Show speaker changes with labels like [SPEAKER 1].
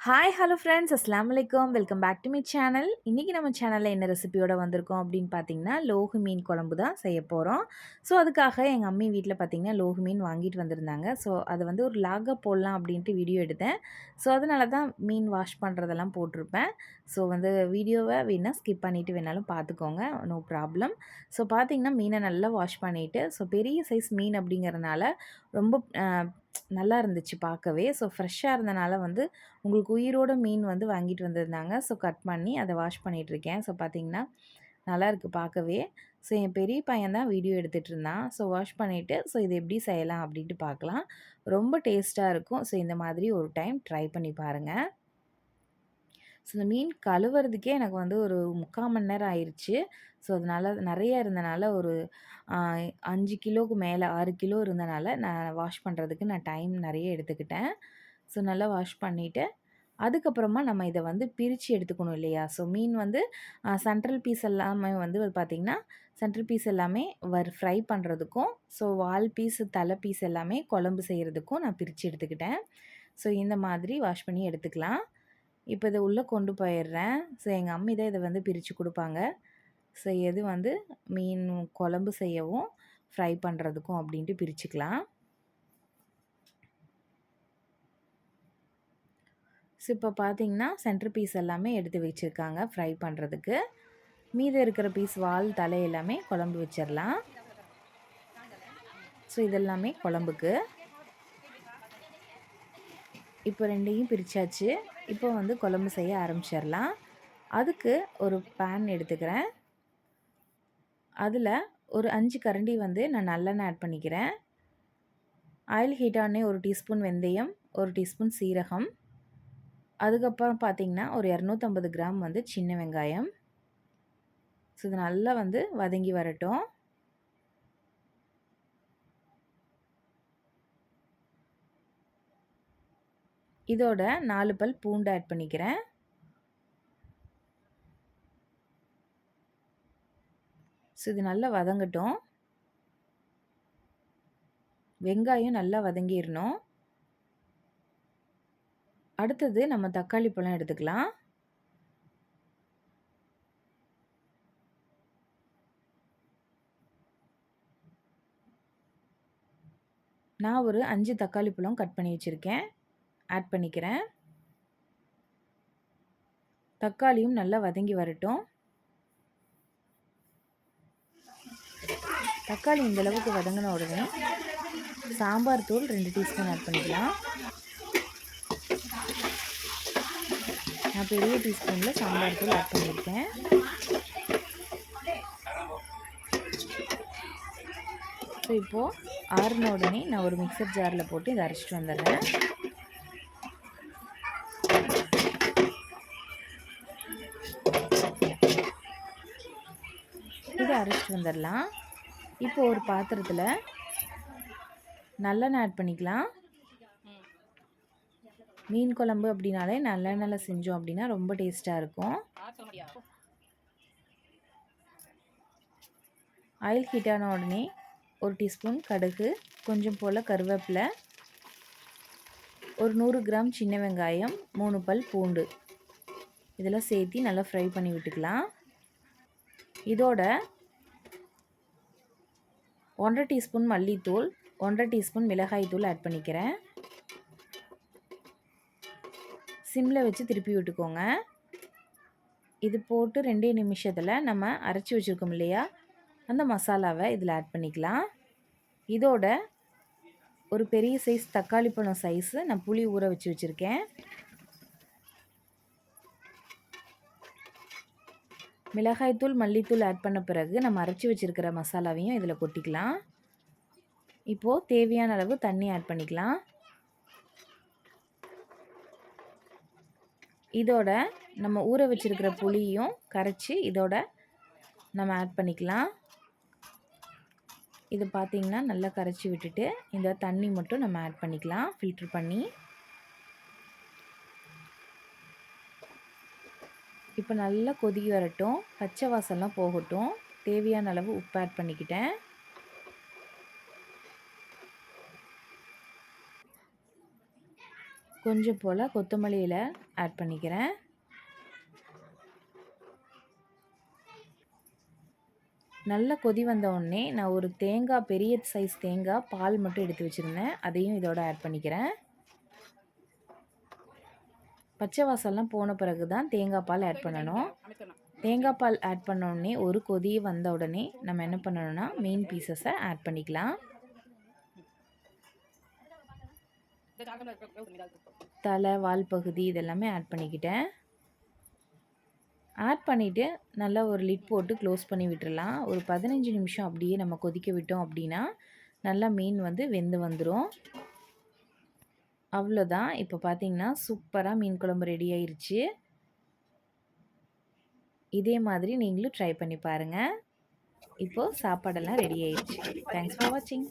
[SPEAKER 1] Hi hello friends அஸ்லாம் வலைக்கம் welcome back to me channel இன்றைக்கி நம்ம சேனலில் என்ன ரெசிபியோட வந்திருக்கோம் அப்படின்னு பார்த்தீங்கன்னா லோகு மீன் குழம்பு தான் செய்ய போகிறோம் ஸோ அதுக்காக எங்கள் அம்மி வீட்டில் பார்த்தீங்கன்னா லோகு மீன் வாங்கிட்டு வந்திருந்தாங்க. ஸோ அதை வந்து ஒரு லாக போடலாம் அப்படின்ட்டு வீடியோ எடுத்தேன். ஸோ அதனால தான் மீன் வாஷ் பண்ணுறதெல்லாம் போட்டிருப்பேன். ஸோ வந்து வீடியோவை வேணால் ஸ்கிப் பண்ணிவிட்டு வேணாலும் பார்த்துக்கோங்க. நோ ப்ராப்ளம் ஸோ பார்த்தீங்கன்னா மீனை நல்லா வாஷ் பண்ணிவிட்டு ஸோ பெரிய சைஸ் மீன் அப்படிங்கிறனால ரொம்ப நல்லா இருந்துச்சு பார்க்கவே. ஸோ ஃப்ரெஷ்ஷாக இருந்தனால வந்து உங்களுக்கு உயிரோட மீன் வந்து வாங்கிட்டு வந்திருந்தாங்க. ஸோ கட் பண்ணி அதை வாஷ் பண்ணிகிட்ருக்கேன் ஸோ பார்த்திங்கன்னா நல்லா இருக்குது பார்க்கவே. ஸோ என் பெரிய பையன் தான் வீடியோ எடுத்துகிட்டு இருந்தான். ஸோ வாஷ் பண்ணிவிட்டு ஸோ இது எப்படி செய்யலாம் அப்படின்ட்டு பார்க்கலாம். ரொம்ப டேஸ்ட்டாக இருக்கும். ஸோ இந்த மாதிரி ஒரு டைம் ட்ரை பண்ணி பாருங்கள் ஸோ இந்த மீன் கழுவுறதுக்கே எனக்கு வந்து ஒரு முக்கால் மணி நேரம் ஆயிடுச்சு ஸோ அதனால் நிறைய இருந்தனால ஒரு அஞ்சு கிலோவுக்கு மேலே ஆறு கிலோ இருந்தனால நான் வாஷ் பண்ணுறதுக்கு நான் டைம் நிறைய எடுத்துக்கிட்டேன். ஸோ நல்லா வாஷ் பண்ணிவிட்டு அதுக்கப்புறமா நம்ம இதை வந்து பிரித்து எடுத்துக்கணும் இல்லையா? ஸோ மீன் வந்து சென்ட்ரல் பீஸ் எல்லாமே வந்து பார்த்திங்கன்னா சென்ட்ரல் பீஸ் எல்லாமே வர் ஃப்ரை பண்ணுறதுக்கும் ஸோ வால் பீஸ் தலை பீஸ் எல்லாமே குழம்பு செய்கிறதுக்கும் நான் பிரித்து எடுத்துக்கிட்டேன். ஸோ இந்த மாதிரி வாஷ் பண்ணி எடுத்துக்கலாம். இப்போ இதை உள்ளே கொண்டு போயிடுறேன் ஸோ எங்கள் அம்மி தான் இதை வந்து பிரித்து கொடுப்பாங்க. ஸோ எது வந்து மீன் குழம்பு செய்யவும் ஃப்ரை பண்ணுறதுக்கும் அப்படின்ட்டு பிரிச்சுக்கலாம். ஸோ இப்போ பார்த்தீங்கன்னா சென்டர் பீஸ் எல்லாமே எடுத்து வச்சுருக்காங்க ஃப்ரை பண்ணுறதுக்கு மீதம் இருக்கிற பீஸ் வால் தலை எல்லாமே குழம்பு வச்சிடலாம் ஸோ இதெல்லாமே குழம்புக்கு. இப்போ ரெண்டையும் பிரித்தாச்சு இப்போ வந்து குழம்பு செய்ய ஆரம்பிச்சிடலாம் அதுக்கு ஒரு பேன் எடுத்துக்கிறேன். அதில் ஒரு அஞ்சு கரண்டி வந்து நான் நல்லெண்ணெய் ஆட் பண்ணிக்கிறேன். ஆயில் ஹீட் ஆனே ஒரு டீஸ்பூன் வெந்தயம் ஒரு டீஸ்பூன் சீரகம். அதுக்கப்புறம் பார்த்திங்கன்னா ஒரு இரநூத்தம்பது கிராம் வந்து சின்ன வெங்காயம். ஸோ இது நல்லா வந்து வதங்கி வரட்டும். இதோட நாலு பல் பூண்டு ஆட் பண்ணிக்கிறேன். ஸோ இது நல்லா வதங்கட்டும். வெங்காயம் நல்லா வதங்கிடணும் அடுத்தது நம்ம தக்காளி பழம் எடுத்துக்கலாம். நான் ஒரு அஞ்சு தக்காளி பழம் கட் பண்ணி வச்சுருக்கேன். ஆட் பண்ணிக்கிறேன். தக்காளியும் நல்லா வதங்கி வரட்டும். தக்காளி இந்தளவுக்கு வதங்கின உடனே சாம்பார் தூள் ரெண்டு டீஸ்பூன் ஆட் பண்ணிக்கலாம். நான் பெரிய டீஸ்பூனில் சாம்பார் தூள் ஆட் பண்ணியிருக்கேன். ஸோ இப்போது ஆறுன உடனே நான் ஒரு மிக்சர் ஜாரில் போட்டு இதை அரைச்சிட்டு வந்துடுறேன். இதை அரைச்சிட்டு வந்துடலாம். இப்போ ஒரு பாத்திரத்தில் நல்லெண்ணெய் ஆட் பண்ணிக்கலாம். மீன் குழம்பு அப்படின்னாலே நல்லெண்ணெயில் செஞ்சோம் அப்படின்னா ரொம்ப டேஸ்ட்டாக இருக்கும். ஆயில் ஹீட்டான உடனே ஒரு டீஸ்பூன் கடுகு கொஞ்சம் போல் கருவேப்பிலை ஒரு நூறு கிராம் சின்ன வெங்காயம் மூணு பல் பூண்டு. இதெல்லாம் சேர்த்து நல்லா ஃப்ரை பண்ணி விட்டுக்கலாம். இதோட ஒன்றரை டீஸ்பூன் மல்லித்தூள் ஒன்றரை டீஸ்பூன் மிளகாய் தூள் ஆட் பண்ணிக்கிறேன். சிம்மில் வச்சு திருப்பி விட்டுக்கோங்க. இது போட்டு ரெண்டே நிமிஷத்தில் நம்ம அரைச்சி வச்சுருக்கோம் இல்லையா? அந்த மசாலாவை இதில் ஆட் பண்ணிக்கலாம். இதோட ஒரு பெரிய சைஸ் தக்காளி பழம் சைஸு நான் புளி ஊற வச்சு வச்சுருக்கேன். மிளகாய்த்தூள் மல்லித்தூள் ஆட் பண்ண பிறகு நம்ம அரைச்சி வச்சுருக்கிற மசாலாவையும் இதில் கொட்டிக்கலாம். இப்போது தேவையான அளவு தண்ணி ஆட் பண்ணிக்கலாம். இதோட நம்ம ஊற வச்சுருக்கிற புளியும் கரைச்சி இதோட நம்ம ஆட் பண்ணிக்கலாம். இது பார்த்திங்கன்னா நல்லா கரைச்சி விட்டுட்டு இந்த தண்ணி மட்டும் நம்ம ஆட் பண்ணிக்கலாம் ஃபில்ட்ரு பண்ணி. இப்போ நல்லா கொதி வரட்டும். பச்சை வாசல்லாம் போகட்டும். தேவையான அளவு உப்பு ஆட் பண்ணிக்கிட்டேன். கொஞ்சம் போல் கொத்தமல்லியில் ஆட் பண்ணிக்கிறேன். நல்ல கொதி வந்தவுடனே நான் ஒரு தேங்காய் பெரிய சைஸ் தேங்காய் பால் மட்டும் எடுத்து வச்சுருந்தேன். அதையும் இதோட ஆட் பண்ணிக்கிறேன். பச்சை வாசல்லாம் போன பிறகு தான் தேங்காய் பால் ஆட் பண்ணணும். தேங்காய் பால் ஆட் பண்ண உடனே ஒரு கொதி வந்த உடனே நம்ம என்ன பண்ணணும்னா மெயின் பீசஸை ஆட் பண்ணிக்கலாம். தலை வால் பகுதி இதெல்லாமே ஆட் பண்ணிக்கிட்டேன். ஆட் பண்ணிவிட்டு நல்லா ஒரு லிட் போட்டு க்ளோஸ் பண்ணி விட்டுறலாம். ஒரு பதினஞ்சு நிமிஷம் அப்படியே நம்ம கொதிக்க விட்டோம் அப்படின்னா நல்லா மீன் வந்து வெந்து வந்துடும் அவ்வளோதான் இப்போ பார்த்தீங்கன்னா சூப்பராக மீன் குழம்பு ரெடி ஆயிடுச்சு இதே மாதிரி நீங்களும் ட்ரை பண்ணி பாருங்கள் இப்போது சாப்பாடெல்லாம் ரெடி ஆயிடுச்சு தேங்க்ஸ் ஃபார் வாட்சிங்